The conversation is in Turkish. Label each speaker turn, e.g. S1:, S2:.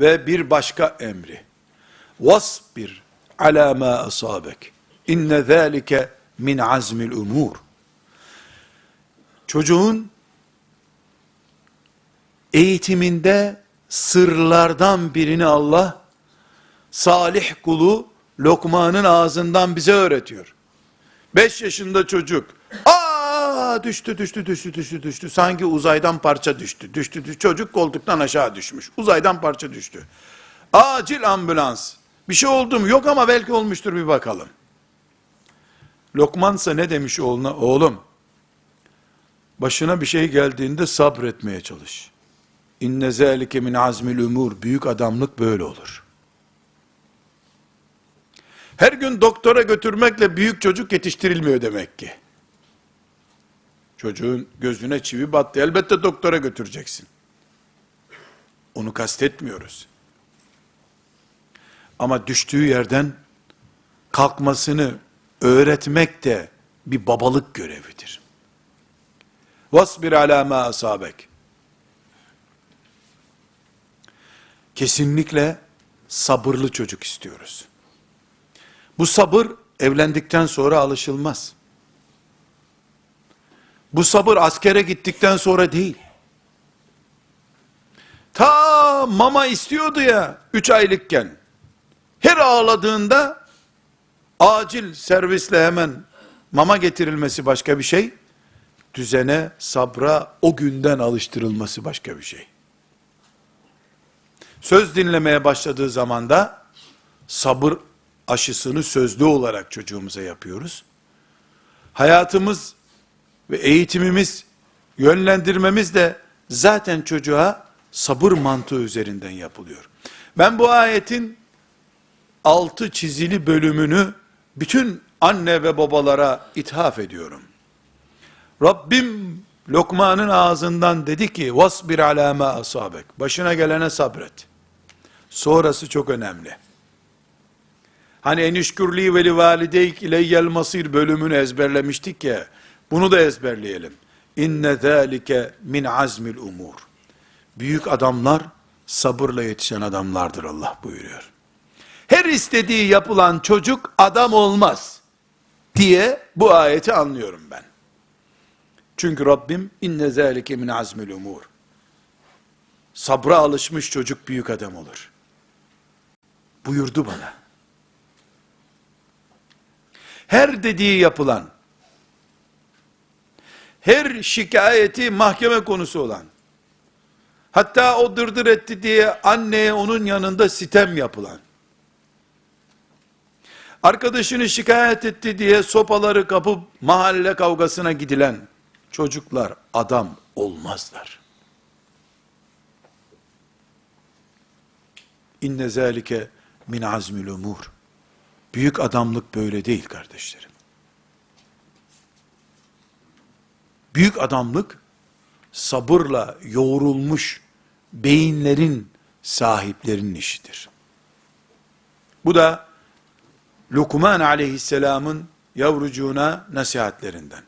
S1: Ve bir başka emri. Vasbir ala ma asabek. İnne zâlike min azmil umur. Çocuğun eğitiminde sırlardan birini Allah salih kulu Lokman'ın ağzından bize öğretiyor. 5 yaşında çocuk. Düştü düştü düştü düştü düştü. Sanki uzaydan parça düştü. Düştü, düştü. Çocuk koltuktan aşağı düşmüş. Uzaydan parça düştü. Acil ambulans. Bir şey oldu mu? Yok ama belki olmuştur bir bakalım. Lokmansa ne demiş oğluna? Oğlum başına bir şey geldiğinde sabretmeye çalış. İnne zâlike min azmil umur. Büyük adamlık böyle olur. Her gün doktora götürmekle büyük çocuk yetiştirilmiyor demek ki. Çocuğun gözüne çivi battı. Elbette doktora götüreceksin. Onu kastetmiyoruz. Ama düştüğü yerden kalkmasını öğretmek de bir babalık görevidir. Vasbir ala ma asabek. Kesinlikle sabırlı çocuk istiyoruz. Bu sabır evlendikten sonra alışılmaz. Bu sabır askere gittikten sonra değil. Ta mama istiyordu ya 3 aylıkken. Her ağladığında acil servisle hemen mama getirilmesi başka bir şey. Düzene, sabra o günden alıştırılması başka bir şey. Söz dinlemeye başladığı zaman da sabır aşısını sözlü olarak çocuğumuza yapıyoruz. Hayatımız ve eğitimimiz, yönlendirmemiz de zaten çocuğa sabır mantığı üzerinden yapılıyor. Ben bu ayetin altı çizili bölümünü bütün anne ve babalara ithaf ediyorum. Rabbim Lokman'ın ağzından dedi ki vasbir ala ma asabek. Başına gelene sabret. Sonrası çok önemli. Hani enişkürli ve li valideyk ileyyel masir bölümünü ezberlemiştik ya. Bunu da ezberleyelim. İnne zâlike min azmil umur. Büyük adamlar sabırla yetişen adamlardır Allah buyuruyor. Her istediği yapılan çocuk adam olmaz diye bu ayeti anlıyorum ben. Çünkü Rabbim inne zâlike min azmil umur. Sabra alışmış çocuk büyük adam olur. Buyurdu bana. Her dediği yapılan, her şikayeti mahkeme konusu olan, hatta o dırdır etti diye anneye onun yanında sitem yapılan, arkadaşını şikayet etti diye sopaları kapıp mahalle kavgasına gidilen çocuklar adam olmazlar. İnne zâlike min azmil umur. Büyük adamlık böyle değil kardeşlerim. Büyük adamlık sabırla yoğrulmuş beyinlerin sahiplerinin işidir. Bu da Lukman aleyhisselamın yavrucuğuna nasihatlerinden.